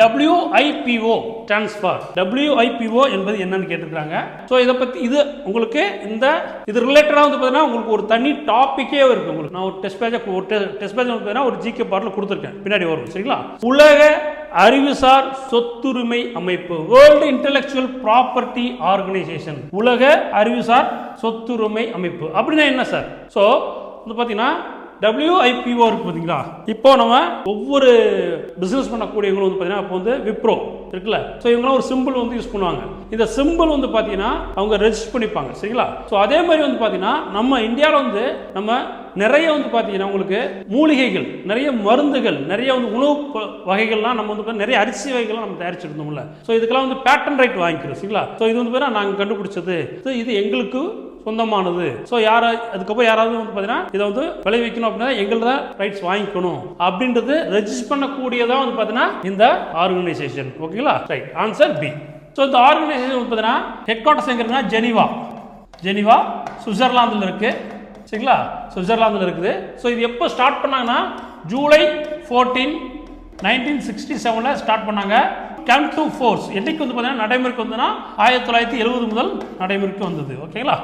டபிள்யூஐபிஓ stands டபிள்யூஐபிஓ என்பது என்னன்னு கேட்டிருக்காங்க ஸோ இதை பற்றி இது உங்களுக்கு இந்த இது ரிலேட்டடாக வந்து பார்த்தீங்கன்னா உங்களுக்கு ஒரு தனி டாப்பிக்கே இருக்கு உங்களுக்கு. நான் ஒரு டெஸ்ட் பேஜை ஒரு டெஸ்ட் பேஜ் வந்து பார்த்தீங்கன்னா ஒரு ஜிகே பாட்டில் கொடுத்துருக்கேன். பின்னாடி வரும் சரிங்களா? உலக அறிவுசார் சொத்துரிமை அமைப்பு வேர்ல்டு இன்டெலெக்சுவல் ப்ராப்பர்ட்டி ஆர்கனைசேஷன் உலக அறிவுசார் சொத்துரிமை அமைப்பு. அப்படின்னா என்ன சார் ஸோ வந்து பார்த்தீங்கன்னா டபிள்யூஐபிஓ இருக்கு பார்த்தீங்களா இப்போ நம்ம ஒவ்வொரு பிஸ்னஸ் பண்ணக்கூடியவங்களும் வந்து பார்த்தீங்கன்னா இப்போ வந்து விப்ரோ இருக்குல்ல? ஸோ இவங்களாம் ஒரு சிம்பிள் வந்து யூஸ் பண்ணுவாங்க. இந்த சிம்பிள் வந்து பார்த்தீங்கன்னா அவங்க ரெஜிஸ்டர் பண்ணிப்பாங்க. சரிங்களா? ஸோ அதே மாதிரி வந்து பார்த்தீங்கன்னா நம்ம இந்தியாவில் வந்து நம்ம நிறைய வந்து பார்த்தீங்கன்னா உங்களுக்கு மூலிகைகள் நிறைய மருந்துகள் நிறைய வந்து உணவு ப- வகைகள்லாம் நம்ம வந்து நிறைய அரிசி வகைகள்லாம் நம்ம தயாரிச்சிருந்தோம்ல ஸோ இதுக்கெல்லாம் வந்து பேட்டன் ரைட் வாங்கிக்கிறோம். சரிங்களா? ஸோ இது வந்து பார்த்தீங்கன்னா நாங்கள் கண்டுபிடிச்சது. ஸோ இது எங்களுக்கு சொந்தமானது. ஸோ யார அதுக்கப்புறம் யாராவது வந்து பார்த்தீங்கன்னா இதை வந்து விளைவிக்கணும் அப்படின்னா எங்களோட ரைட்ஸ் வாங்கிக்கணும். அப்படின்றது ரெஜிஸ்டர் பண்ணக்கூடியதாக வந்து பார்த்தீங்கன்னா இந்த ஆர்கனைசேஷன் ஓகேங்களா ரைட் ஆன்சர் பி ஸோ இந்த ஆர்கனைசேஷன் வந்து பார்த்தீங்கன்னா ஹெட் குவார்ட்டர்ஸ் எங்க ஜெனிவா. ஜெனிவா சுவிட்சர்லாந்தில் இருக்குது சரிங்களா? சுவிட்சர்லாந்தில் இருக்குது. ஸோ இது எப்போ ஸ்டார்ட் பண்ணாங்கன்னா ஜூலை ஃபோர்டீன் நைன்டீன் சிக்ஸ்டி செவனில் ஸ்டார்ட் பண்ணாங்க. கம் டு ஃபோர்ஸ் என்றைக்கு வந்து பார்த்தீங்கன்னா நடைமுறைக்கு வந்ததுன்னா ஆயிரத்தி தொள்ளாயிரத்தி எழுபது முதல் நடைமுறைக்கு வந்தது. ஓகேங்களா